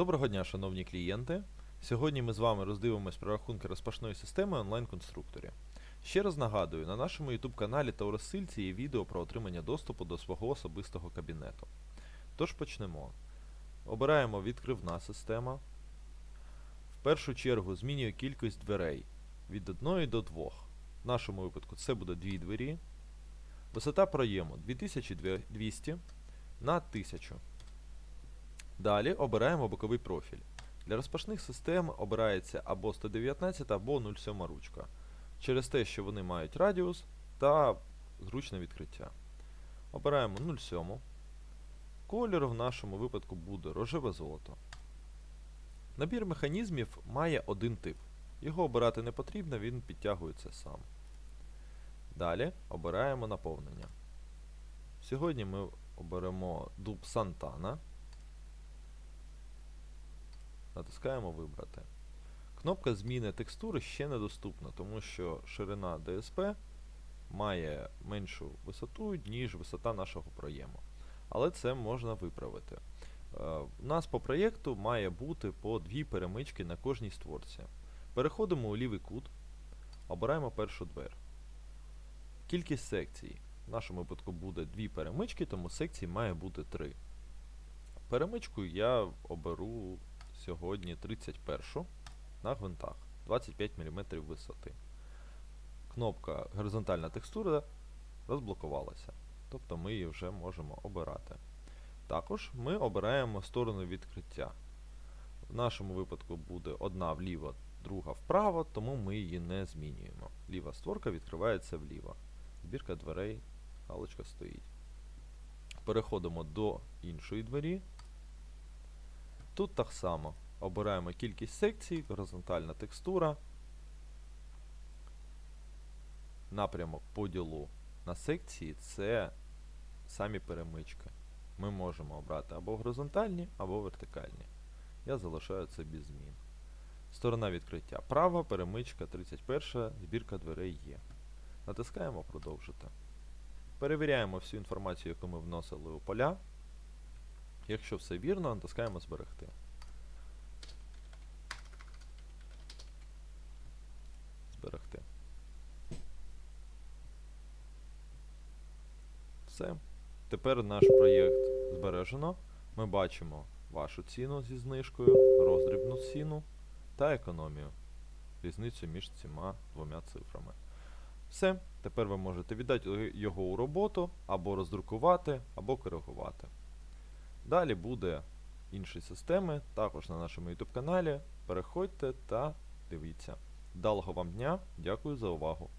Доброго дня, шановні клієнти. Сьогодні ми з вами роздивимось прорахунки розпашної системи онлайн-конструкторі. Ще раз нагадую, на нашому YouTube каналі та у розсилці є відео про отримання доступу до свого особистого кабінету. Тож почнемо. Обираємо відкривна система. В першу чергу змінюю кількість дверей від 1 до 2. В нашому випадку це буде 2 двері. Висота проєму 2200 на 1000. Далі обираємо боковий профіль. Для розпашних систем обирається або 119, або 07 ручка. Через те, що вони мають радіус та зручне відкриття. Обираємо 07. Колір в нашому випадку буде рожеве золото. Набір механізмів має один тип. Його обирати не потрібно, він підтягується сам. Далі обираємо наповнення. Сьогодні ми оберемо дуб Сантана. Натискаємо Вибрати. Кнопка зміни текстури ще недоступна, тому що ширина DSP має меншу висоту, ніж висота нашого проєму. Але це можна виправити. Е, У нас по проєкту має бути по дві перемички на кожній створці. Переходимо у лівий кут, обираємо першу двер. Кількість секцій. В нашому випадку буде дві перемички, тому секцій має бути три. Перемичку я оберу сьогодні 31 на гвинтах 25 мм висоти. Кнопка горизонтальна текстура розблокувалася. Тобто ми її вже можемо обирати. Також ми обираємо сторону відкриття. В нашому випадку буде одна вліво, друга вправо, тому ми її не змінюємо. Ліва створка відкривається вліво. Збірка дверей, галочка стоїть. Переходимо до іншої двері. Тут так само. Обираємо кількість секцій, горизонтальна текстура. Напрямок поділу на секції це самі перемички. Ми можемо обрати або горизонтальні, або вертикальні. Я залишаю це без змін. Сторона відкриття. Права, перемичка 31, збірка дверей є. Натискаємо Продовжити. Перевіряємо всю інформацію, яку ми вносили у поля. Якщо все вірно, натискаємо Зберегти. Зберегти. Все. Тепер наш проєкт збережено. Ми бачимо вашу ціну зі знижкою, роздрібну ціну та економію. Різницю між цими двома цифрами. Все. Тепер ви можете віддати його у роботу, або роздрукувати, або коригувати. Далі буде інші системи, також на нашому YouTube каналі. Переходьте та дивіться. Далого вам дня, дякую за увагу.